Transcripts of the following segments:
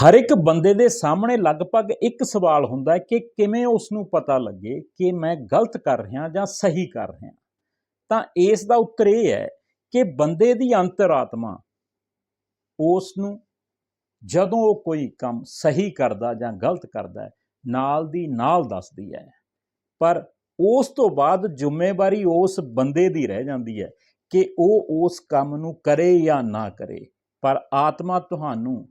ਹਰ ਇੱਕ ਬੰਦੇ ਦੇ ਸਾਹਮਣੇ ਲਗਭਗ ਇੱਕ ਸਵਾਲ ਹੁੰਦਾ ਹੈ ਕਿ ਕਿਵੇਂ ਉਸ ਨੂੰ ਪਤਾ ਲੱਗੇ ਕਿ ਮੈਂ ਗਲਤ ਕਰ ਰਿਹਾ ਜਾਂ ਸਹੀ ਕਰ ਰਿਹਾ। ਤਾਂ ਇਸ ਦਾ ਉੱਤਰ ਇਹ ਹੈ ਕਿ ਬੰਦੇ ਦੀ ਅੰਤਰਾਤਮਾ ਉਸ ਨੂੰ ਜਦੋਂ ਉਹ ਕੋਈ ਕੰਮ ਸਹੀ ਕਰਦਾ ਜਾਂ ਗਲਤ ਕਰਦਾ ਹੈ, ਨਾਲ ਦੀ ਨਾਲ ਦੱਸਦੀ ਹੈ। ਪਰ ਉਸ ਤੋਂ ਬਾਅਦ ਜ਼ਿੰਮੇਵਾਰੀ ਉਸ ਬੰਦੇ ਦੀ ਰਹਿ ਜਾਂਦੀ ਹੈ ਕਿ ਉਹ ਉਸ ਕੰਮ ਨੂੰ ਕਰੇ ਜਾਂ ਨਾ ਕਰੇ। ਪਰ ਆਤਮਾ ਤੁਹਾਨੂੰ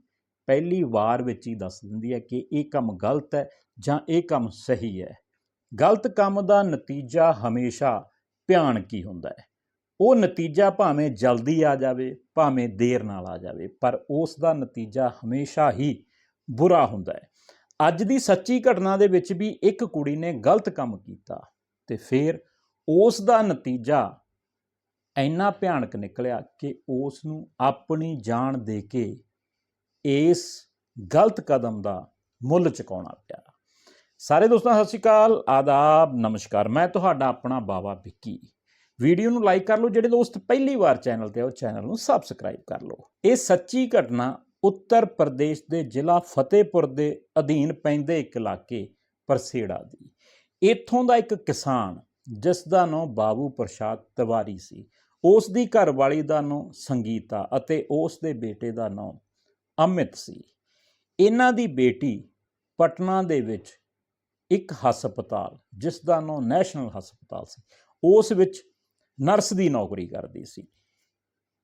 ਪਹਿਲੀ ਵਾਰ ਵਿੱਚ ਹੀ ਦੱਸ ਦਿੰਦੀ ਹੈ ਕਿ ਇਹ ਕੰਮ ਗਲਤ ਹੈ ਜਾਂ ਇਹ ਕੰਮ ਸਹੀ ਹੈ। ਗਲਤ ਕੰਮ ਦਾ ਨਤੀਜਾ ਹਮੇਸ਼ਾ ਭਿਆਨਕ ਹੀ ਹੁੰਦਾ ਹੈ। ਉਹ ਨਤੀਜਾ ਭਾਵੇਂ ਜਲਦੀ ਆ ਜਾਵੇ, ਭਾਵੇਂ ਦੇਰ ਨਾਲ ਆ ਜਾਵੇ, ਪਰ ਉਸ ਦਾ ਨਤੀਜਾ ਹਮੇਸ਼ਾ ਹੀ ਬੁਰਾ ਹੁੰਦਾ ਹੈ। ਅੱਜ ਦੀ ਸੱਚੀ ਘਟਨਾ ਦੇ ਵਿੱਚ ਵੀ ਇੱਕ ਕੁੜੀ ਨੇ ਗਲਤ ਕੰਮ ਕੀਤਾ ਤੇ ਫਿਰ ਉਸ ਦਾ ਨਤੀਜਾ ਇੰਨਾ ਭਿਆਨਕ ਨਿਕਲਿਆ ਕਿ ਉਸ ਨੂੰ ਆਪਣੀ ਜਾਨ ਦੇ ਕੇ ਇਸ ਗਲਤ ਕਦਮ ਦਾ ਮੁੱਲ ਚੁਕਾਉਣਾ ਪਿਆ। ਸਾਰੇ ਦੋਸਤਾਂ, ਸਤਿ ਸ਼੍ਰੀ ਅਕਾਲ, ਆਦਾਬ, ਨਮਸਕਾਰ। ਮੈਂ ਤੁਹਾਡਾ ਆਪਣਾ ਬਾਬਾ ਵਿੱਕੀ। ਵੀਡੀਓ ਨੂੰ ਲਾਈਕ ਕਰ ਲਓ, ਜਿਹੜੇ ਦੋਸਤ ਪਹਿਲੀ ਵਾਰ ਚੈਨਲ ਤੇ ਆ, ਉਹ ਚੈਨਲ ਨੂੰ ਸਬਸਕ੍ਰਾਈਬ ਕਰ ਲਓ। ਇਹ ਸੱਚੀ ਘਟਨਾ ਉੱਤਰ ਪ੍ਰਦੇਸ਼ ਦੇ ਜ਼ਿਲ੍ਹਾ ਫਤਿਹਪੁਰ ਦੇ ਅਧੀਨ ਪੈਂਦੇ ਇੱਕ ਇਲਾਕੇ ਪਰਸੇੜਾ ਦੀ। ਇੱਥੋਂ ਦਾ ਇੱਕ ਕਿਸਾਨ, ਜਿਸ ਦਾ ਨਾਮ ਬਾਬੂ ਪ੍ਰਸਾਦ ਤਿਵਾਰੀ ਸੀ, ਉਸ ਦੀ ਘਰਵਾਲੀ ਦਾ ਨਾਮ ਸੰਗੀਤਾ ਅਤੇ ਉਸ ਦੇ ਬੇਟੇ ਦਾ ਨਾਮ ਅਮਿਤ ਸੀ। ਇਹਨਾਂ ਦੀ ਬੇਟੀ ਪਟਨਾ ਦੇ ਵਿੱਚ ਇੱਕ ਹਸਪਤਾਲ ਜਿਸ ਦਾ ਨਾਮ ਨੈਸ਼ਨਲ ਹਸਪਤਾਲ ਸੀ। ਉਸ ਵਿੱਚ ਨਰਸ ਦੀ ਨੌਕਰੀ ਕਰਦੀ ਸੀ।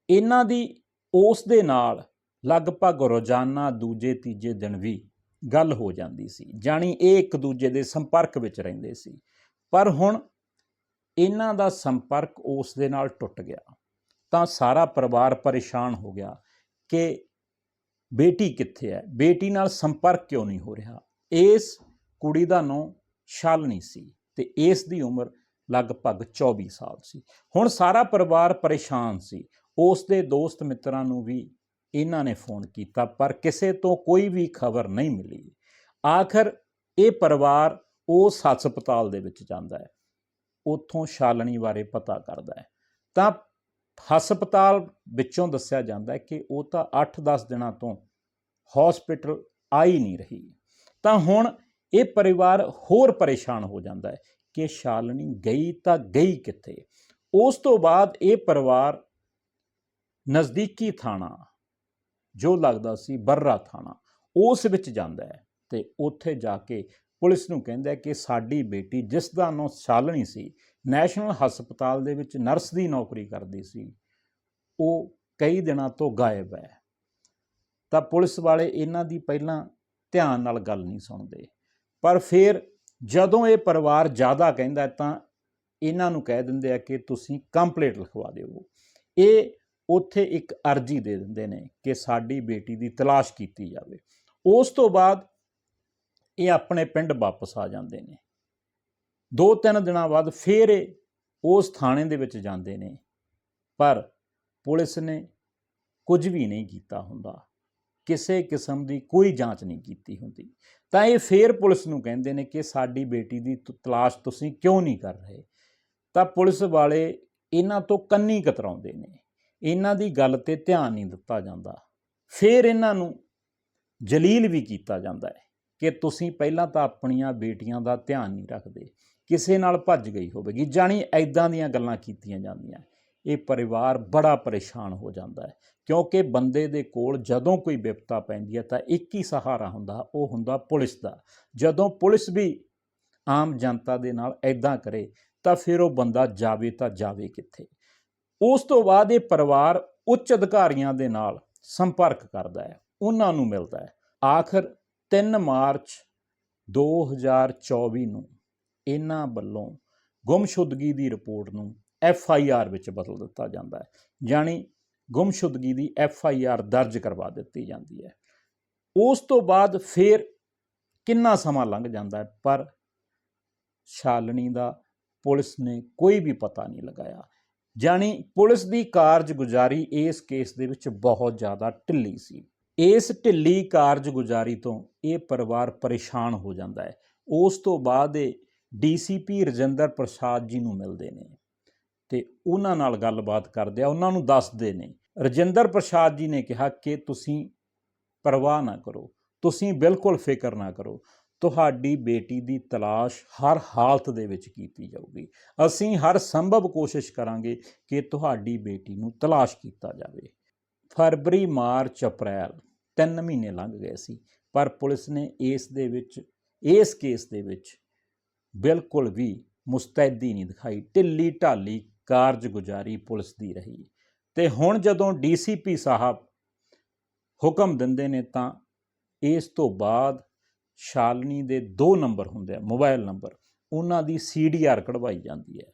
ਇਹਨਾਂ ਦੀ ਉਸ ਦੇ ਨਾਲ ਲਗਭਗ ਰੋਜ਼ਾਨਾ ਦੂਜੇ, ਤੀਜੇ ਦਿਨ ਵੀ ਗੱਲ ਹੋ ਜਾਂਦੀ ਸੀ, ਜਾਣੀ ਇਹ ਇੱਕ ਦੂਜੇ ਦੇ ਸੰਪਰਕ ਵਿੱਚ ਰਹਿੰਦੇ ਸੀ। ਪਰ ਹੁਣ ਇਹਨਾਂ ਦਾ ਸੰਪਰਕ ਉਸ ਦੇ ਨਾਲ ਟੁੱਟ ਗਿਆ। ਤਾਂ ਸਾਰਾ ਪਰਿਵਾਰ ਪਰੇਸ਼ਾਨ ਹੋ ਗਿਆ ਕਿ ਬੇਟੀ ਕਿੱਥੇ ਹੈ? ਬੇਟੀ ਨਾਲ ਸੰਪਰਕ ਕਿਉਂ ਨਹੀਂ ਹੋ ਰਿਹਾ? ਇਸ ਕੁੜੀ ਦਾ ਨਾਂ ਸ਼ਾਲਨੀ ਸੀ ਤੇ ਇਸ ਦੀ ਉਮਰ ਲਗਭਗ 24 ਸਾਲ ਸੀ। ਹੁਣ ਸਾਰਾ ਪਰਿਵਾਰ ਪਰੇਸ਼ਾਨ ਸੀ। ਉਸ ਦੇ ਦੋਸਤ ਮਿੱਤਰਾਂ ਨੂੰ ਵੀ ਇਹਨਾਂ ਨੇ ਫੋਨ ਕੀਤਾ, ਪਰ ਕਿਸੇ ਤੋਂ ਕੋਈ ਵੀ ਖਬਰ ਨਹੀਂ ਮਿਲੀ। ਆਖਰ ਇਹ ਪਰਿਵਾਰ ਉਸ ਹਸਪਤਾਲ ਦੇ ਵਿੱਚ ਜਾਂਦਾ ਹੈ। ਉੱਥੋਂ ਸ਼ਾਲਨੀ ਬਾਰੇ ਪਤਾ ਕਰਦਾ ਹੈ। ਤਾਂ ਹਸਪਤਾਲ ਵਿੱਚੋਂ ਦੱਸਿਆ ਜਾਂਦਾ ਹੈ ਕਿ ਉਹ ਤਾਂ 8-10 ਦਿਨਾਂ ਤੋਂ ਹਸਪੀਟਲ ਆਈ ਨਹੀਂ ਰਹੀ। ਤਾਂ ਹੁਣ ਇਹ ਪਰਿਵਾਰ ਹੋਰ ਪਰੇਸ਼ਾਨ ਹੋ ਜਾਂਦਾ ਹੈ ਕਿ ਸ਼ਾਲਣੀ ਗਈ ਤਾਂ ਗਈ ਕਿੱਥੇ? ਉਸ ਤੋਂ ਬਾਅਦ ਇਹ ਪਰਿਵਾਰ ਨਜ਼ਦੀਕੀ ਥਾਣਾ, ਜੋ ਲੱਗਦਾ ਸੀ ਬਰਰਾ ਥਾਣਾ, ਉਸ ਵਿੱਚ ਜਾਂਦਾ ਹੈ ਤੇ ਉੱਥੇ ਜਾ ਕੇ ਪੁਲਿਸ ਨੂੰ ਕਹਿੰਦਾ ਕਿ ਸਾਡੀ ਬੇਟੀ ਜਿਸ ਦਾ ਨਾਂ ਸ਼ਾਲਨੀ ਸੀ ਨੈਸ਼ਨਲ ਹਸਪਤਾਲ ਦੇ ਵਿੱਚ ਨਰਸ ਦੀ ਨੌਕਰੀ ਕਰਦੀ ਸੀ। ਉਹ ਕਈ ਦਿਨਾਂ ਤੋਂ ਗਾਇਬ ਹੈ। ਤਾਂ ਪੁਲਿਸ ਵਾਲੇ ਇਹਨਾਂ ਦੀ ਪਹਿਲਾਂ ਧਿਆਨ ਨਾਲ ਗੱਲ ਨਹੀਂ ਸੁਣਦੇ। ਪਰ ਫਿਰ ਜਦੋਂ ਇਹ ਪਰਿਵਾਰ ਜ਼ਿਆਦਾ ਕਹਿੰਦਾ ਤਾਂ ਇਹਨਾਂ ਨੂੰ ਕਹਿ ਦਿੰਦੇ ਆ ਕਿ ਤੁਸੀਂ ਕੰਪਲੀਟ ਲਿਖਵਾ ਦਿਓ। ਇਹ ਉੱਥੇ ਇੱਕ ਅਰਜੀ ਦੇ ਦਿੰਦੇ ਨੇ ਕਿ ਸਾਡੀ ਬੇਟੀ ਦੀ ਤਲਾਸ਼ ਕੀਤੀ ਜਾਵੇ। ਉਸ ਤੋਂ ਬਾਅਦ ਇਹ ਆਪਣੇ ਪਿੰਡ ਵਾਪਸ ਆ ਜਾਂਦੇ ਨੇ। ਦੋ ਤਿੰਨ ਦਿਨਾਂ ਬਾਅਦ ਫਿਰ ਇਹ ਉਸ ਥਾਣੇ ਦੇ ਵਿੱਚ ਜਾਂਦੇ ਨੇ। ਪਰ ਪੁਲਿਸ ਨੇ ਕੁਝ ਵੀ ਨਹੀਂ ਕੀਤਾ ਹੁੰਦਾ। ਕਿਸੇ ਕਿਸਮ ਦੀ ਕੋਈ ਜਾਂਚ ਨਹੀਂ ਕੀਤੀ ਹੁੰਦੀ। ਤਾਂ ਇਹ ਫੇਰ ਪੁਲਿਸ ਨੂੰ ਕਹਿੰਦੇ ਨੇ ਕਿ ਸਾਡੀ ਬੇਟੀ ਦੀ ਤ- ਤਲਾਸ਼ ਤੁਸੀਂ ਕਿਉਂ ਨਹੀਂ ਕਰ ਰਹੇ? ਤਾਂ ਪੁਲਿਸ ਵਾਲੇ ਇਹਨਾਂ ਤੋਂ ਕੰਨੀ ਕਤਰਾਉਂਦੇ ਨੇ। ਇਹਨਾਂ ਦੀ ਗੱਲ ਤੇ ਧਿਆਨ ਨਹੀਂ ਦਿੱਤਾ ਜਾਂਦਾ। ਫੇਰ ਇਹਨਾਂ ਨੂੰ ਜਲੀਲ ਵੀ ਕੀਤਾ ਜਾਂਦਾ ਹੈ ਕਿ ਤੁਸੀਂ ਪਹਿਲਾਂ ਤਾਂ ਆਪਣੀਆਂ ਬੇਟੀਆਂ ਦਾ ਧਿਆਨ ਨਹੀਂ ਰੱਖਦੇ। ਕਿਸੇ ਨਾਲ ਭੱਜ ਗਈ ਹੋਵੇਗੀ। ਜਾਣੀ ਐਦਾਂ ਦੀਆਂ ਗੱਲਾਂ ਕੀਤੀਆਂ ਜਾਂਦੀਆਂ। ਇਹ ਪਰਿਵਾਰ ਬੜਾ ਪਰੇਸ਼ਾਨ ਹੋ ਜਾਂਦਾ ਹੈ। ਕਿਉਂਕਿ ਬੰਦੇ ਦੇ ਕੋਲ ਜਦੋਂ ਕੋਈ ਵਿਪਤਾ ਪੈਂਦੀ ਹੈ ਤਾਂ ਇੱਕ ਹੀ ਸਹਾਰਾ ਹੁੰਦਾ, ਉਹ ਹੁੰਦਾ ਪੁਲਿਸ ਦਾ। ਜਦੋਂ ਪੁਲਿਸ ਵੀ ਆਮ ਜਨਤਾ ਦੇ ਨਾਲ ਐਦਾਂ ਕਰੇ, ਤਾਂ ਫਿਰ ਉਹ ਬੰਦਾ ਜਾਵੇ ਤਾਂ ਜਾਵੇ ਕਿੱਥੇ। ਉਸ ਤੋਂ ਬਾਅਦ ਇਹ ਪਰਿਵਾਰ ਉੱਚ ਅਧਿਕਾਰੀਆਂ ਦੇ ਨਾਲ ਸੰਪਰਕ ਕਰਦਾ ਹੈ। ਉਹਨਾਂ ਨੂੰ ਮਿਲਦਾ ਹੈ। ਆਖਰ 3 ਮਾਰਚ 2024 ਨੂੰ ਇਹਨਾਂ ਵੱਲੋਂ ਗੁੰਮਸ਼ੁਦਗੀ ਦੀ ਰਿਪੋਰਟ ਨੂੰ ਐਫ ਆਈ ਆਰ ਵਿੱਚ ਬਦਲ ਦਿੱਤਾ ਜਾਂਦਾ ਹੈ ਜਾਣੀ ਗੁੰਮਸ਼ੁਦਗੀ ਦੀ ਐਫ ਆਈ ਆਰ ਦਰਜ ਕਰਵਾ ਦਿੱਤੀ ਜਾਂਦੀ ਹੈ। ਉਸ ਤੋਂ ਬਾਅਦ ਫਿਰ ਕਿੰਨਾ ਸਮਾਂ ਲੰਘ ਜਾਂਦਾ ਹੈ, ਪਰ ਸ਼ਾਲਣੀ ਦਾ ਪੁਲਿਸ ਨੇ ਕੋਈ ਵੀ ਪਤਾ ਨਹੀਂ ਲਗਾਇਆ। ਜਾਣੀ ਪੁਲਿਸ ਦੀ ਕਾਰਜਗੁਜ਼ਾਰੀ ਇਸ ਕੇਸ ਦੇ ਵਿੱਚ ਬਹੁਤ ਜ਼ਿਆਦਾ ਢਿੱਲੀ ਸੀ। ਇਸ ਢਿੱਲੀ ਕਾਰਜਗੁਜ਼ਾਰੀ ਤੋਂ ਇਹ ਪਰਿਵਾਰ ਪਰੇਸ਼ਾਨ ਹੋ ਜਾਂਦਾ ਹੈ। ਉਸ ਤੋਂ ਬਾਅਦ ਇਹ ਡੀਸੀਪੀ ਰਜਿੰਦਰ ਪ੍ਰਸਾਦ ਜੀ ਨੂੰ ਮਿਲਦੇ ਨੇ ਤੇ ਉਹਨਾਂ ਨਾਲ ਗੱਲਬਾਤ ਕਰਦੇ ਆ, ਉਹਨਾਂ ਨੂੰ ਦੱਸਦੇ ਨੇ। ਰਜਿੰਦਰ ਪ੍ਰਸਾਦ ਜੀ ਨੇ ਕਿਹਾ ਕਿ ਤੁਸੀਂ ਪਰਵਾਹ ਨਾ ਕਰੋ, ਤੁਸੀਂ ਬਿਲਕੁਲ ਫਿਕਰ ਨਾ ਕਰੋ, ਤੁਹਾਡੀ ਬੇਟੀ ਦੀ ਤਲਾਸ਼ ਹਰ ਹਾਲਤ ਦੇ ਵਿੱਚ ਕੀਤੀ ਜਾਊਗੀ। ਅਸੀਂ ਹਰ ਸੰਭਵ ਕੋਸ਼ਿਸ਼ ਕਰਾਂਗੇ ਕਿ ਤੁਹਾਡੀ ਬੇਟੀ ਨੂੰ ਤਲਾਸ਼ ਕੀਤਾ ਜਾਵੇ। ਫਰਵਰੀ, ਮਾਰਚ, ਅਪ੍ਰੈਲ 3 ਮਹੀਨੇ ਲੰਘ ਗਏ ਸੀ, ਪਰ ਪੁਲਿਸ ਨੇ ਇਸ ਦੇ ਵਿੱਚ, ਇਸ ਕੇਸ ਦੇ ਵਿੱਚ ਬਿਲਕੁਲ ਵੀ ਮੁਸਤੈਦੀ ਨਹੀਂ ਦਿਖਾਈ, ਢਿੱਲੀ ਢਾਲੀ ਕਾਰਜਗੁਜ਼ਾਰੀ ਪੁਲਿਸ ਦੀ ਰਹੀ। ਤੇ ਹੁਣ ਜਦੋਂ ਡੀਸੀਪੀ ਸਾਹਿਬ ਹੁਕਮ ਦਿੰਦੇ ਨੇ ਤਾਂ ਇਸ ਤੋਂ ਬਾਅਦ ਸ਼ਾਲਨੀ ਦੇ ਦੋ ਨੰਬਰ ਹੁੰਦੇ ਆ, ਮੋਬਾਈਲ ਨੰਬਰ, ਉਹਨਾਂ ਦੀ ਸੀਡੀਆਰ ਕਢਵਾਈ ਜਾਂਦੀ ਹੈ।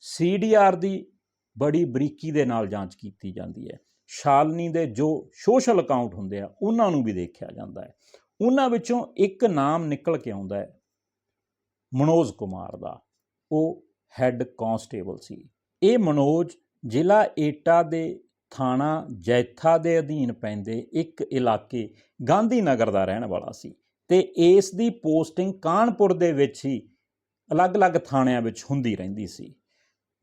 ਸੀਡੀਆਰ ਦੀ ਬੜੀ ਬਰੀਕੀ ਦੇ ਨਾਲ ਜਾਂਚ ਕੀਤੀ ਜਾਂਦੀ ਹੈ। ਸ਼ਾਲਨੀ ਦੇ ਜੋ ਸੋਸ਼ਲ ਅਕਾਊਂਟ ਹੁੰਦੇ ਆ, ਉਹਨਾਂ ਨੂੰ ਵੀ ਦੇਖਿਆ ਜਾਂਦਾ ਹੈ। ਉਹਨਾਂ ਵਿੱਚੋਂ ਇੱਕ ਨਾਮ ਨਿਕਲ ਕੇ ਆਉਂਦਾ ਹੈ ਮਨੋਜ ਕੁਮਾਰ ਦਾ, ਉਹ ਹੈੱਡ ਕਾਂਸਟੇਬਲ ਸੀ। ਇਹ ਮਨੋਜ ਜ਼ਿਲ੍ਹਾ ਏਟਾ ਦੇ ਥਾਣਾ ਜੈਥਾ ਦੇ ਅਧੀਨ ਪੈਂਦੇ ਇੱਕ ਇਲਾਕੇ ਗਾਂਧੀ ਨਗਰ ਦਾ ਰਹਿਣ ਵਾਲਾ ਸੀ ਤੇ ਇਸ ਦੀ ਪੋਸਟਿੰਗ ਕਾਨਪੁਰ ਦੇ ਵਿੱਚ ਹੀ ਅਲੱਗ-ਅਲੱਗ ਥਾਣਿਆਂ ਵਿੱਚ ਹੁੰਦੀ ਰਹਿੰਦੀ ਸੀ।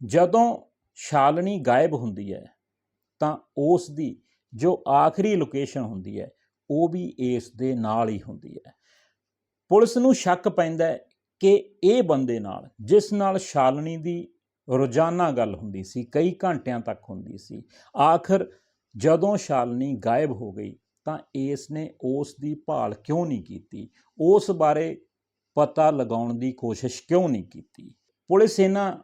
ਜਦੋਂ ਸ਼ਾਲਣੀ ਗਾਇਬ ਹੁੰਦੀ ਹੈ, ਤਾਂ ਉਸ ਦੀ ਜੋ ਆਖਰੀ ਲੋਕੇਸ਼ਨ ਹੁੰਦੀ ਹੈ, ਉਹ ਵੀ ਇਸ ਦੇ ਨਾਲ ਹੀ ਹੁੰਦੀ ਹੈ। ਪੁਲਿਸ ਨੂੰ ਸ਼ੱਕ ਪੈਂਦਾ ਕਿ ਇਹ ਬੰਦੇ ਨਾਲ, ਜਿਸ ਨਾਲ ਸ਼ਾਲਣੀ ਦੀ ਰੋਜ਼ਾਨਾ ਗੱਲ ਹੁੰਦੀ ਸੀ, ਕਈ ਘੰਟਿਆਂ ਤੱਕ ਹੁੰਦੀ ਸੀ, ਆਖਰ ਜਦੋਂ ਸ਼ਾਲਣੀ ਗਾਇਬ ਹੋ ਗਈ ਤਾਂ ਇਸ ਨੇ ਉਸ ਦੀ ਭਾਲ ਕਿਉਂ ਨਹੀਂ ਕੀਤੀ? ਉਸ ਬਾਰੇ ਪਤਾ ਲਗਾਉਣ ਦੀ ਕੋਸ਼ਿਸ਼ ਕਿਉਂ ਨਹੀਂ ਕੀਤੀ? ਪੁਲਿਸ ਇਹਨਾਂ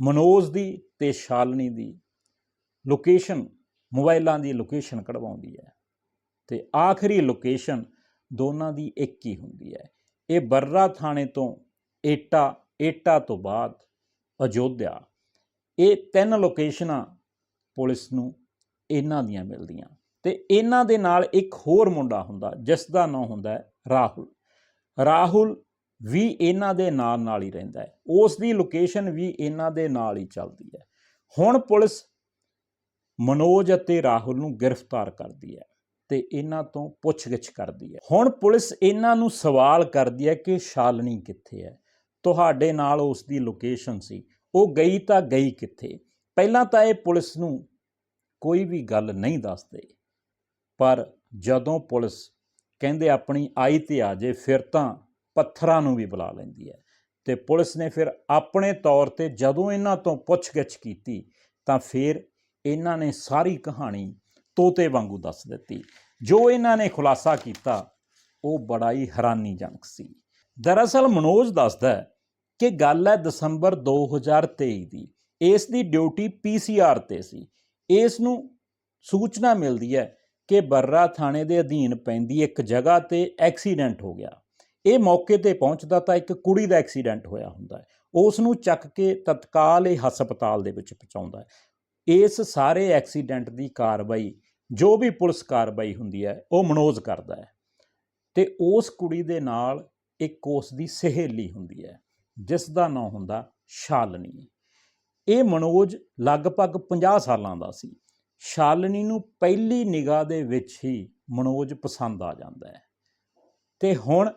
ਮਨੋਜ ਦੀ ਤੇ ਸ਼ਾਲਣੀ ਦੀ ਲੋਕੇਸ਼ਨ ਮੋਬਾਈਲਾਂ ਦੀ ਲੋਕੇਸ਼ਨ ਕਢਵਾਉਂਦੀ ਹੈ ਤੇ ਆਖਰੀ ਲੋਕੇਸ਼ਨ ਦੋਨਾਂ ਦੀ ਇੱਕ ਹੀ ਹੁੰਦੀ ਹੈ। ਇਹ ਬਰਰਾ ਥਾਣੇ ਤੋਂ ਏਟਾ ਏਟਾ ਤੋਂ ਬਾਅਦ ਅਯੋਧਿਆ। ਇਹ ਤਿੰਨ ਲੋਕੇਸ਼ਨਾਂ ਪੁਲਿਸ ਨੂੰ ਇਹਨਾਂ ਦੀਆਂ ਮਿਲਦੀਆਂ ਤੇ ਇਹਨਾਂ ਦੇ ਨਾਲ ਇੱਕ ਹੋਰ ਮੁੰਡਾ ਹੁੰਦਾ, ਜਿਸ ਦਾ ਨਾਮ ਹੁੰਦਾ ਹੈ ਰਾਹੁਲ। ਰਾਹੁਲ ਵੀ ਇਹਨਾਂ ਦੇ ਨਾਲ ਨਾਲ ਹੀ ਰਹਿੰਦਾ ਹੈ। ਉਸ ਦੀ ਲੋਕੇਸ਼ਨ ਵੀ ਇਹਨਾਂ ਦੇ ਨਾਲ ਹੀ ਚੱਲਦੀ ਹੈ। ਹੁਣ ਪੁਲਿਸ ਮਨੋਜ ਅਤੇ ਰਾਹੁਲ ਨੂੰ ਗ੍ਰਿਫਤਾਰ ਕਰਦੀ ਹੈ। ਤੇ ਇਹਨਾਂ ਤੋਂ ਪੁੱਛਗਿੱਛ ਕਰਦੀ ਹੈ। ਹੁਣ ਪੁਲਿਸ ਇਹਨਾਂ ਨੂੰ ਸਵਾਲ ਕਰਦੀ ਹੈ ਕਿ ਸ਼ਾਲਨੀ ਕਿੱਥੇ ਹੈ? ਤੁਹਾਡੇ ਨਾਲ ਉਸ ਦੀ ਲੋਕੇਸ਼ਨ ਸੀ। ਉਹ ਗਈ ਤਾਂ ਗਈ ਕਿੱਥੇ? ਪਹਿਲਾਂ ਤਾਂ ਇਹ ਪੁਲਿਸ ਨੂੰ ਕੋਈ ਵੀ ਗੱਲ ਨਹੀਂ ਦੱਸਦੇ। ਪਰ ਜਦੋਂ ਪੁਲਿਸ ਕਹਿੰਦੇ ਆਪਣੀ ਆਈ ਤੇ ਆ ਜੇ, ਫਿਰ ਤਾਂ ਪੱਥਰਾਂ ਨੂੰ ਵੀ ਬੁਲਾ ਲੈਂਦੀ ਹੈ। ਤੇ ਪੁਲਿਸ ਨੇ ਫਿਰ ਆਪਣੇ ਤੌਰ ਤੇ ਜਦੋਂ ਇਹਨਾਂ ਤੋਂ ਪੁੱਛਗਿੱਛ ਕੀਤੀ, ਤਾਂ ਫਿਰ ਇਹਨਾਂ ਨੇ ਸਾਰੀ ਕਹਾਣੀ ਤੋਤੇ ਵਾਂਗੂ ਦੱਸ ਦਿੱਤੀ। ਜੋ ਇਹਨਾਂ ਨੇ ਖੁਲਾਸਾ ਕੀਤਾ, ਉਹ ਬੜਾ ਹੀ ਹੈਰਾਨੀਜਨਕ ਸੀ। ਦਰਅਸਲ ਮਨੋਜ ਦੱਸਦਾ ਕਿ ਗੱਲ ਹੈ ਦਸੰਬਰ 2023 ਦੀ। ਇਸ ਦੀ ਡਿਊਟੀ ਪੀਸੀਆਰ ਤੇ ਸੀ। ਇਸ ਨੂੰ ਸੂਚਨਾ ਮਿਲਦੀ ਹੈ ਕਿ ਬਰਰਾ ਥਾਣੇ ਦੇ ਅਧੀਨ ਪੈਂਦੀ ਇੱਕ ਜਗ੍ਹਾ ਤੇ ਐਕਸੀਡੈਂਟ ਹੋ ਗਿਆ। ਇਹ ਮੌਕੇ ਤੇ ਪਹੁੰਚਦਾ ਤਾਂ ਇੱਕ ਕੁੜੀ ਦਾ ਐਕਸੀਡੈਂਟ ਹੋਇਆ ਹੁੰਦਾ ਹੈ। ਉਸ ਨੂੰ ਚੱਕ ਕੇ ਤਤਕਾਲ ਇਹ ਹਸਪਤਾਲ ਦੇ ਵਿੱਚ ਪਹੁੰਚਾਉਂਦਾ ਹੈ। ਇਸ ਸਾਰੇ ਐਕਸੀਡੈਂਟ ਦੀ ਕਾਰਵਾਈ, ਜੋ ਵੀ ਪੁਲਿਸ ਕਾਰਵਾਈ ਹੁੰਦੀ ਹੈ, ਉਹ ਮਨੋਜ ਕਰਦਾ ਹੈ। ਤੇ ਉਸ ਕੁੜੀ ਦੇ ਨਾਲ ਇੱਕ ਉਸ ਦੀ ਸਹੇਲੀ ਹੁੰਦੀ ਹੈ, ਜਿਸ ਦਾ ਨਾਮ ਹੁੰਦਾ ਸ਼ਾਲਨੀ। ਇਹ ਮਨੋਜ ਲਗਭਗ 50 ਸਾਲਾਂ ਦਾ ਸੀ। ਸ਼ਾਲਨੀ ਨੂੰ ਪਹਿਲੀ ਨਿਗਾਹ ਦੇ ਵਿੱਚ ਹੀ ਮਨੋਜ ਪਸੰਦ ਆ ਜਾਂਦਾ ਹੈ। ਤੇ ਹੁਣ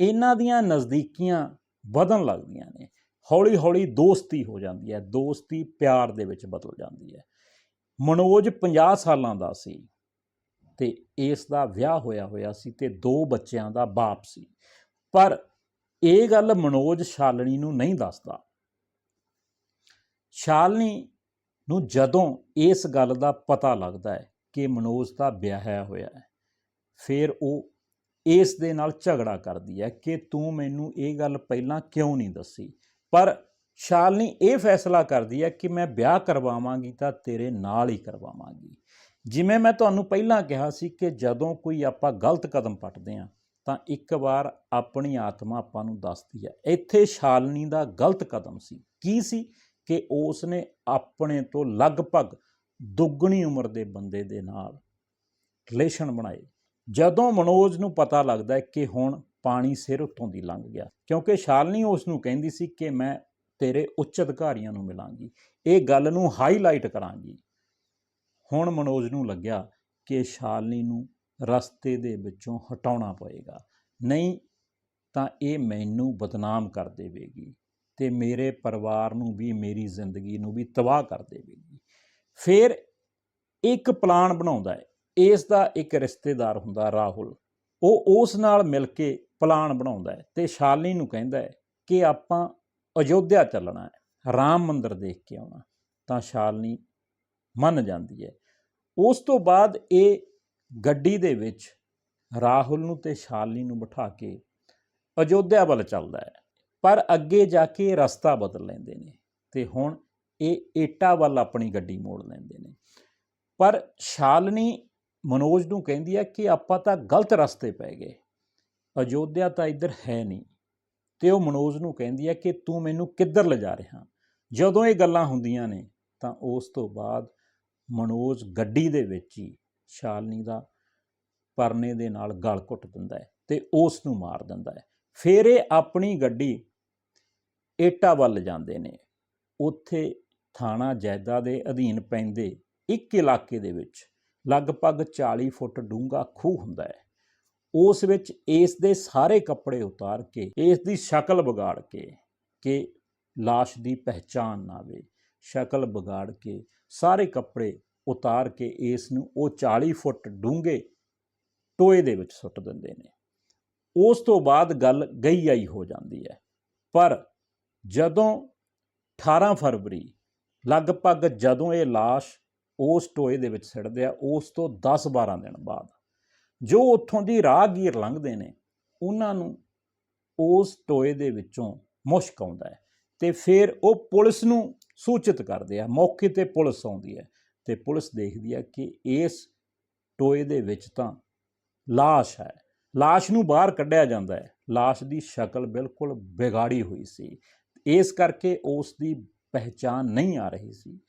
ਇਹਨਾਂ ਦੀਆਂ ਨਜ਼ਦੀਕੀਆਂ ਵਧਣ ਲੱਗਦੀਆਂ ਨੇ। ਹੌਲੀ ਹੌਲੀ ਦੋਸਤੀ ਹੋ ਜਾਂਦੀ ਹੈ, ਦੋਸਤੀ ਪਿਆਰ ਦੇ ਵਿੱਚ ਬਦਲ ਜਾਂਦੀ ਹੈ। ਮਨੋਜ 50 ਸਾਲਾਂ ਦਾ ਸੀ ਤੇ ਇਸ ਦਾ ਵਿਆਹ ਹੋਇਆ ਹੋਇਆ ਸੀ ਤੇ ਦੋ ਬੱਚਿਆਂ ਦਾ ਬਾਪ ਸੀ। ਪਰ ਇਹ ਗੱਲ ਮਨੋਜ ਸ਼ਾਲਣੀ ਨੂੰ ਨਹੀਂ ਦੱਸਦਾ। ਸ਼ਾਲਣੀ ਨੂੰ ਜਦੋਂ ਇਸ ਗੱਲ ਦਾ ਪਤਾ ਲੱਗਦਾ ਹੈ ਕਿ ਮਨੋਜ ਦਾ ਵਿਆਹਿਆ ਹੋਇਆ ਹੈ, ਫਿਰ ਉਹ ਇਸ ਦੇ ਨਾਲ ਝਗੜਾ ਕਰਦੀ ਹੈ ਕਿ ਤੂੰ ਮੈਨੂੰ ਇਹ ਗੱਲ ਪਹਿਲਾਂ ਕਿਉਂ ਨਹੀਂ ਦੱਸੀ? ਪਰ ਸ਼ਾਲਨੀ ਇਹ ਫੈਸਲਾ ਕਰਦੀ ਹੈ ਕਿ ਮੈਂ ਵਿਆਹ ਕਰਵਾਵਾਂਗੀ ਤਾਂ ਤੇਰੇ ਨਾਲ ਹੀ ਕਰਵਾਵਾਂਗੀ। ਜਿਵੇਂ ਮੈਂ ਤੁਹਾਨੂੰ ਪਹਿਲਾਂ ਕਿਹਾ ਸੀ ਕਿ ਜਦੋਂ ਕੋਈ ਆਪਾਂ ਗਲਤ ਕਦਮ ਪੱਟਦੇ ਹਾਂ, ਤਾਂ ਇੱਕ ਵਾਰ ਆਪਣੀ ਆਤਮਾ ਆਪਾਂ ਨੂੰ ਦੱਸਦੀ ਹੈ। ਇੱਥੇ ਸ਼ਾਲਨੀ ਦਾ ਗਲਤ ਕਦਮ ਸੀ। ਕੀ ਸੀ? ਕਿ ਉਸ ਨੇ ਆਪਣੇ ਤੋਂ ਲਗਭਗ ਦੁੱਗਣੀ ਉਮਰ ਦੇ ਬੰਦੇ ਦੇ ਨਾਲ ਰਿਲੇਸ਼ਨ ਬਣਾਏ। ਜਦੋਂ ਮਨੋਜ ਨੂੰ ਪਤਾ ਲੱਗਦਾ ਹੈ ਕਿ ਹੁਣ ਪਾਣੀ ਸਿਰ ਉੱਤੋਂ ਦੀ ਲੰਘ ਗਿਆ। ਕਿਉਂਕਿ ਸ਼ਾਲਨੀ ਉਸ ਨੂੰ ਕਹਿੰਦੀ ਸੀ ਕਿ ਮੈਂ ਤੇਰੇ ਉੱਚ ਅਧਿਕਾਰੀਆਂ ਨੂੰ ਮਿਲਾਂਗੀ। ਇਹ ਗੱਲ ਨੂੰ ਹਾਈਲਾਈਟ ਕਰਾਂਗੀ। ਹੁਣ ਮਨੋਜ ਨੂੰ ਲੱਗਿਆ ਕਿ ਸ਼ਾਲਨੀ ਨੂੰ ਰਸਤੇ ਦੇ ਵਿੱਚੋਂ ਹਟਾਉਣਾ ਪਏਗਾ। ਨਹੀਂ ਤਾਂ ਇਹ ਮੈਨੂੰ ਬਦਨਾਮ ਕਰ ਦੇਵੇਗੀ ਤੇ ਮੇਰੇ ਪਰਿਵਾਰ ਨੂੰ ਵੀ, ਮੇਰੀ ਜ਼ਿੰਦਗੀ ਨੂੰ ਵੀ ਤਬਾਹ ਕਰ ਦੇਵੇਗੀ। ਫਿਰ ਇੱਕ ਪਲਾਨ ਬਣਾਉਂਦਾ ਹੈ। ਇਸ ਦਾ ਇੱਕ ਰਿਸ਼ਤੇਦਾਰ ਹੁੰਦਾ ਰਾਹੁਲ। ਉਹ ਉਸ ਨਾਲ ਮਿਲ ਕੇ ਪਲਾਨ ਬਣਾਉਂਦਾ ਹੈ ਤੇ ਸ਼ਾਲਿਨੀ ਨੂੰ ਕਹਿੰਦਾ ਹੈ ਕਿ ਆਪਾਂ ਅਯੋਧਿਆ ਚੱਲਣਾ ਹੈ, ਰਾਮ ਮੰਦਿਰ ਦੇਖ ਕੇ ਆਉਣਾ ਤਾਂ ਸ਼ਾਲਨੀ ਮੰਨ ਜਾਂਦੀ ਹੈ। ਉਸ ਤੋਂ ਬਾਅਦ ਇਹ ਗੱਡੀ ਦੇ ਵਿੱਚ ਰਾਹੁਲ ਨੂੰ ਤੇ ਸ਼ਾਲਿਨੀ ਨੂੰ ਬਿਠਾ ਕੇ ਅਯੋਧਿਆ ਵੱਲ ਚੱਲਦਾ ਹੈ। ਪਰ ਅੱਗੇ ਜਾ ਕੇ ਰਸਤਾ ਬਦਲ ਲੈਂਦੇ ਨੇ ਤੇ ਹੁਣ ਇਹ ਏਟਾ ਵੱਲ ਆਪਣੀ ਗੱਡੀ ਮੋੜ ਲੈਂਦੇ ਨੇ। ਪਰ ਸ਼ਾਲਨੀ ਮਨੋਜ ਨੂੰ ਕਹਿੰਦੀ ਹੈ ਕਿ ਆਪਾਂ ਤਾਂ ਗਲਤ ਰਸਤੇ ਪੈ ਗਏ। ਅਯੋਧਿਆ ਤਾਂ ਇੱਧਰ ਹੈ ਨਹੀਂ। ਤੇ ਉਹ ਮਨੋਜ ਨੂੰ ਕਹਿੰਦੀ ਹੈ ਕਿ ਤੂੰ ਮੈਨੂੰ ਕਿੱਧਰ ਲਿਜਾ ਰਿਹਾ? ਜਦੋਂ ਇਹ ਗੱਲਾਂ ਹੁੰਦੀਆਂ ਨੇ, ਤਾਂ ਉਸ ਤੋਂ ਬਾਅਦ ਮਨੋਜ ਗੱਡੀ ਦੇ ਵਿੱਚ ਹੀ ਸ਼ਾਲਨੀ ਦਾ ਪਰਨੇ ਦੇ ਨਾਲ ਗਲ ਘੁੱਟ ਦਿੰਦਾ ਹੈ ਤੇ ਉਸ ਨੂੰ ਮਾਰ ਦਿੰਦਾ ਹੈ। ਫਿਰ ਇਹ ਆਪਣੀ ਗੱਡੀ ਏਟਾ ਵੱਲ ਜਾਂਦੇ ਨੇ। ਉੱਥੇ ਥਾਣਾ ਜੈਦਾ ਦੇ ਅਧੀਨ ਪੈਂਦੇ ਇੱਕ ਇਲਾਕੇ ਦੇ ਵਿੱਚ ਲਗਭਗ 40 ਫੁੱਟ ਡੂੰਘਾ ਖੂਹ ਹੁੰਦਾ ਹੈ ਉਸ ਵਿੱਚ ਇਸ ਦੇ ਸਾਰੇ ਕੱਪੜੇ ਉਤਾਰ ਕੇ ਇਸ ਦੀ ਸ਼ਕਲ ਵਿਗਾੜ ਕੇ ਕਿ লাশ ਦੀ ਪਹਿਚਾਣ ਨਾ ਆਵੇ ਸ਼ਕਲ ਵਿਗਾੜ ਕੇ ਸਾਰੇ ਕੱਪੜੇ ਉਤਾਰ ਕੇ ਇਸ ਨੂੰ ਉਹ 40 ਫੁੱਟ ਡੂੰਘੇ ਟੋਏ ਦੇ ਵਿੱਚ ਸੁੱਟ ਦਿੰਦੇ ਨੇ ਉਸ ਤੋਂ ਬਾਅਦ ਗੱਲ ਗਈ ਆਈ ਹੋ ਜਾਂਦੀ ਹੈ ਪਰ ਜਦੋਂ 18 ਫਰਵਰੀ ਲਗਭਗ ਜਦੋਂ ਇਹ লাশ ਉਸ ਟੋਏ ਦੇ ਵਿੱਚ ਸਿੱਟਦੇ ਆ ਉਸ ਤੋਂ 10-12 ਦਿਨ ਬਾਅਦ ਜੋ ਉੱਥੋਂ ਦੀ ਰਾਹਗੀਰ ਲੰਘਦੇ ਨੇ ਉਹਨਾਂ ਨੂੰ ਉਸ ਟੋਏ ਦੇ ਵਿੱਚੋਂ ਮੁਸ਼ਕ ਆਉਂਦਾ ਹੈ ਤੇ ਫਿਰ ਉਹ ਪੁਲਿਸ ਨੂੰ ਸੂਚਿਤ ਕਰਦੇ ਆ ਮੌਕੇ ਤੇ ਪੁਲਿਸ ਆਉਂਦੀ ਹੈ ਤੇ ਪੁਲਿਸ ਦੇਖਦੀ ਹੈ ਕਿ ਇਸ ਟੋਏ ਦੇ ਵਿੱਚ ਤਾਂ লাশ ਹੈ লাশ ਨੂੰ ਬਾਹਰ ਕੱਢਿਆ ਜਾਂਦਾ ਹੈ লাশ ਦੀ ਸ਼ਕਲ ਬਿਲਕੁਲ ਵਿਗਾੜੀ ਹੋਈ ਸੀ ਇਸ ਕਰਕੇ ਉਸ ਦੀ ਪਹਿਚਾਨ ਨਹੀਂ ਆ ਰਹੀ ਸੀ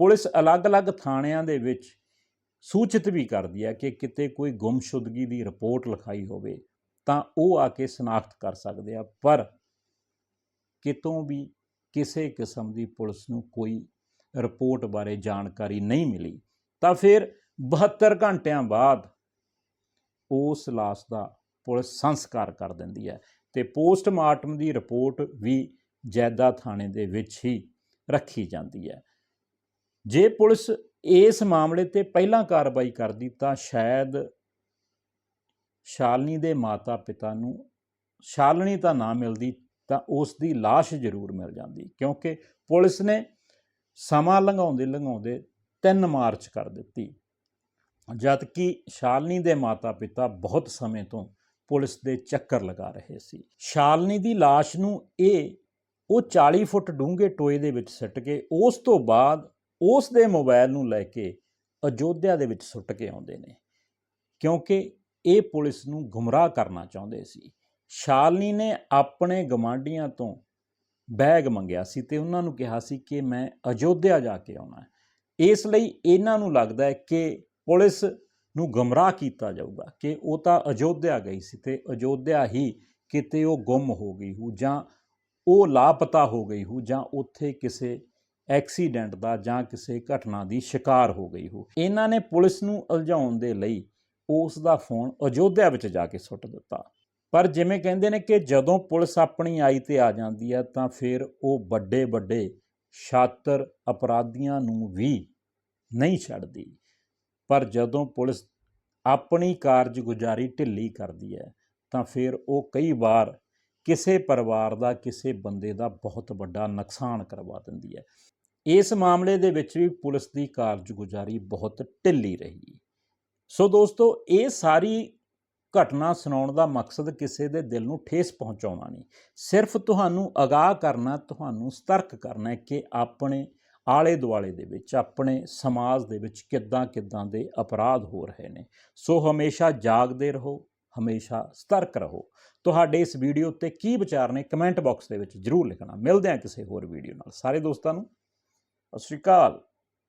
ਪੁਲਿਸ ਅਲੱਗ-ਅਲੱਗ ਥਾਣਿਆਂ ਦੇ ਵਿੱਚ ਸੂਚਿਤ ਵੀ ਕਰਦੀ ਹੈ ਕਿ ਕਿਤੇ ਕੋਈ ਗੁੰਮਸ਼ੁਦਗੀ ਦੀ ਰਿਪੋਰਟ ਲਿਖਾਈ ਹੋਵੇ ਤਾਂ ਉਹ ਆ ਕੇ ਸ਼ਨਾਖਤ ਕਰ ਸਕਦੇ ਆ। ਪਰ ਕਿਤੋਂ ਵੀ ਕਿਸੇ ਕਿਸਮ ਦੀ ਪੁਲਿਸ ਨੂੰ ਕੋਈ ਰਿਪੋਰਟ ਬਾਰੇ ਜਾਣਕਾਰੀ ਨਹੀਂ ਮਿਲੀ, ਤਾਂ ਫਿਰ 72 ਘੰਟਿਆਂ ਬਾਅਦ ਉਸ ਲਾਸ਼ ਦਾ ਪੁਲਿਸ ਸੰਸਕਾਰ ਕਰ ਦਿੰਦੀ ਹੈ ਤੇ ਪੋਸਟਮਾਰਟਮ ਦੀ ਰਿਪੋਰਟ ਵੀ ਜੈਦਾ ਥਾਣੇ ਦੇ ਵਿੱਚ ਹੀ ਰੱਖੀ ਜਾਂਦੀ ਹੈ। ਜੇ ਪੁਲਿਸ ਇਸ ਮਾਮਲੇ ਤੇ ਪਹਿਲਾਂ ਕਾਰਵਾਈ ਕਰਦੀ ਤਾਂ ਸ਼ਾਇਦ ਸ਼ਾਲਨੀ ਦੇ ਮਾਤਾ-ਪਿਤਾ ਨੂੰ ਸ਼ਾਲਨੀ ਤਾਂ ਨਾ ਮਿਲਦੀ ਤਾਂ ਉਸ ਦੀ লাশ ਜ਼ਰੂਰ ਮਿਲ ਜਾਂਦੀ ਕਿਉਂਕਿ ਪੁਲਿਸ ਨੇ ਸਮਾਂ ਲੰਘਾਉਂਦੇ ਲੰਘਾਉਂਦੇ 3 ਮਾਰਚ ਕਰ ਦਿੱਤੀ ਜਦ ਕਿ ਸ਼ਾਲਨੀ ਦੇ ਮਾਤਾ-ਪਿਤਾ ਬਹੁਤ ਸਮੇਂ ਤੋਂ ਪੁਲਿਸ ਦੇ ਚੱਕਰ ਲਗਾ ਰਹੇ ਸੀ ਸ਼ਾਲਨੀ ਦੀ লাশ ਨੂੰ ਇਹ ਉਹ 40 ਫੁੱਟ ਡੂੰਘੇ ਟੋਏ ਦੇ ਵਿੱਚ ਸਿੱਟ ਕੇ ਉਸ ਤੋਂ ਬਾਅਦ ਉਸ ਦੇ ਮੋਬਾਈਲ ਨੂੰ ਲੈ ਕੇ ਅਯੋਧਿਆ ਦੇ ਵਿੱਚ ਸੁੱਟ ਕੇ ਆਉਂਦੇ ਨੇ। ਕਿਉਂਕਿ ਇਹ ਪੁਲਿਸ ਨੂੰ ਗੁੰਮਰਾਹ ਕਰਨਾ ਚਾਹੁੰਦੇ ਸੀ। ਸ਼ਾਲਨੀ ਨੇ ਆਪਣੇ ਗਵਾਂਢੀਆਂ ਤੋਂ ਬੈਗ ਮੰਗਿਆ ਸੀ ਤੇ ਉਹਨਾਂ ਨੂੰ ਕਿਹਾ ਸੀ ਕਿ ਮੈਂ ਅਯੋਧਿਆ ਜਾ ਕੇ ਆਉਣਾ ਹੈ। ਇਸ ਲਈ ਇਹਨਾਂ ਨੂੰ ਲੱਗਦਾ ਹੈ ਕਿ ਪੁਲਿਸ ਨੂੰ ਗਮਰਾਹ ਕੀਤਾ ਜਾਊਗਾ ਕਿ ਉਹ ਤਾਂ ਅਯੋਧਿਆ ਗਈ ਸੀ ਤੇ ਅਯੋਧਿਆ ਹੀ ਕਿਤੇ ਉਹ ਗੁੰਮ ਹੋ ਗਈ ਹੋ ਜਾਂ ਉਹ ਲਾਪਤਾ ਹੋ ਗਈ ਹੋ ਜਾਂ ਉੱਥੇ ਕਿਸੇ ਐਕਸੀਡੈਂਟ ਦਾ ਜਾਂ ਕਿਸੇ ਘਟਨਾ ਦੀ ਸ਼ਿਕਾਰ ਹੋ ਗਈ ਹੋ। ਇਹਨਾਂ ਨੇ ਪੁਲਿਸ ਨੂੰ ਉਲਝਾਉਣ ਦੇ ਲਈ ਉਸ ਦਾ ਫੋਨ ਅਯੋਧਿਆ ਵਿੱਚ ਜਾ ਕੇ ਸੁੱਟ ਦਿੱਤਾ। ਪਰ ਜਿਵੇਂ ਕਹਿੰਦੇ ਨੇ ਕਿ ਜਦੋਂ ਪੁਲਿਸ ਆਪਣੀ ਆਈ ਤੇ ਆ ਜਾਂਦੀ ਹੈ ਤਾਂ ਫਿਰ ਉਹ ਵੱਡੇ ਵੱਡੇ ਛਾਤਰ ਅਪਰਾਧੀਆਂ ਨੂੰ ਵੀ ਨਹੀਂ ਛੱਡਦੀ। ਪਰ ਜਦੋਂ ਪੁਲਿਸ ਆਪਣੀ ਕਾਰਜਗੁਜ਼ਾਰੀ ਢਿੱਲੀ ਕਰਦੀ ਹੈ ਤਾਂ ਫਿਰ ਉਹ ਕਈ ਵਾਰ ਕਿਸੇ ਪਰਿਵਾਰ ਦਾ, ਕਿਸੇ ਬੰਦੇ ਦਾ ਬਹੁਤ ਵੱਡਾ ਨੁਕਸਾਨ ਕਰਵਾ ਦਿੰਦੀ ਹੈ। ਇਸ ਮਾਮਲੇ ਦੇ ਵਿੱਚ ਵੀ ਪੁਲਿਸ ਦੀ ਕਾਰਜਗੁਜ਼ਾਰੀ ਬਹੁਤ ਢਿੱਲੀ ਰਹੀ। ਸੋ ਦੋਸਤੋ, ਇਹ ਸਾਰੀ ਘਟਨਾ ਸੁਣਾਉਣ ਦਾ ਮਕਸਦ ਕਿਸੇ ਦੇ ਦਿਲ ਨੂੰ ਠੇਸ ਪਹੁੰਚਾਉਣਾ ਨਹੀਂ। ਸਿਰਫ ਤੁਹਾਨੂੰ ਅਗਾਹ ਕਰਨਾ, ਤੁਹਾਨੂੰ ਸਤਰਕ ਕਰਨਾ ਕਿ ਆਪਣੇ ਆਲੇ ਦੁਆਲੇ ਦੇ ਵਿੱਚ, ਆਪਣੇ ਸਮਾਜ ਦੇ ਵਿੱਚ ਕਿੱਦਾਂ ਕਿੱਦਾਂ ਦੇ ਅਪਰਾਧ ਹੋ ਰਹੇ ਨੇ। ਸੋ ਹਮੇਸ਼ਾ ਜਾਗਦੇ ਰਹੋ, ਹਮੇਸ਼ਾ ਸਤਰਕ ਰਹੋ। ਤੁਹਾਡੇ ਇਸ ਵੀਡੀਓ ਉੱਤੇ ਕੀ ਵਿਚਾਰ ਨੇ, ਕਮੈਂਟ ਬਾਕਸ ਦੇ ਵਿੱਚ ਜਰੂਰ ਲਿਖਣਾ। ਮਿਲਦੇ ਹਾਂ ਕਿਸੇ ਹੋਰ ਵੀਡੀਓ ਨਾਲ। ਸਾਰੇ ਦੋਸਤਾਂ ਨੂੰ ਸਤਿ ਸ਼੍ਰੀ ਅਕਾਲ।